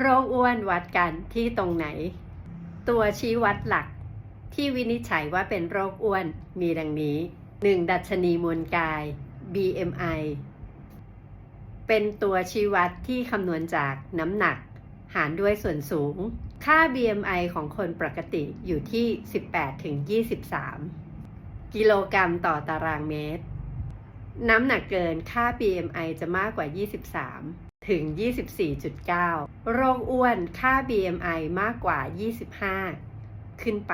โรคอ้วนวัดกันที่ตรงไหน ตัวชี้วัดหลัก ที่วินิจฉัยว่าเป็นโรคอ้วนมีดังนี้ 1. ดัชนีมวลกาย BMI เป็นตัวชี้วัดที่คำนวณจากน้ำหนัก หารด้วยส่วนสูง ค่า BMI ของคนปกติอยู่ที่ 18ถึง23 กิโลกรัมต่อตารางเมตร น้ำหนักเกินค่า BMI จะมากกว่า 23 ถึง 24.9 โรคอ้วนค่า BMI มากกว่า 25 ขึ้นไป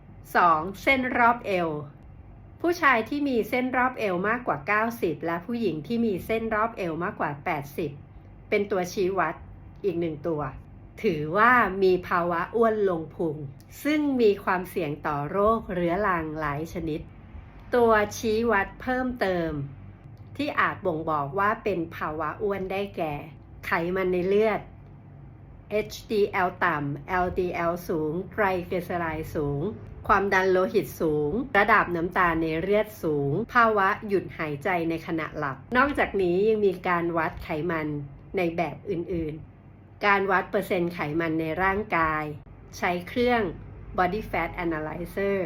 2. เส้นรอบเอว ผู้ชายที่มีเส้นรอบเอวมากกว่า 90 และผู้หญิงที่มีเส้นรอบเอวมากกว่า 80 เป็นตัวชี้วัดอีกหนึ่งตัว ถือว่ามีภาวะอ้วนลงพุง ซึ่งมีความเสี่ยงต่อโรคเรื้อรังหลายชนิด ตัวชี้วัดเพิ่มเติม ที่อาจบ่งบอกว่าเป็นภาวะอ้วนได้แก่ ไขมันในเลือด HDL ต่ำ LDL สูง ไตรกลีเซอไรด์สูง ความดันโลหิตสูง ระดับน้ำตาลในเลือดสูง ภาวะหยุดหายใจในขณะหลับ นอกจากนี้ยังมีการวัดไขมันในแบบอื่นๆ การวัดเปอร์เซ็นต์ไขมันในร่างกาย ใช้เครื่อง Body Fat Analyzer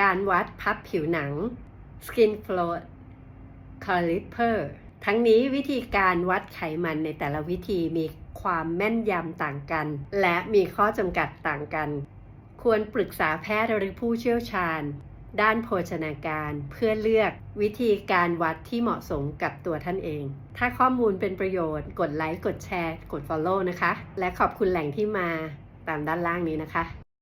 การวัดพับผิวหนัง Skin Flow Caliper ทั้งนี้วิธีการวัดไขมันในแต่ละวิธีมีความแม่นยำต่างกัน และมีข้อจำกัดต่างกัน ควรปรึกษาแพทย์หรือผู้เชี่ยวชาญ ด้านโภชนาการเพื่อเลือกวิธีการวัดที่เหมาะสมกับตัวท่านเอง ถ้าข้อมูลเป็นประโยชน์ กดไลค์ กดแชร์ กด Follow นะคะ และขอบคุณแหล่งที่มาตามด้านล่างนี้นะคะ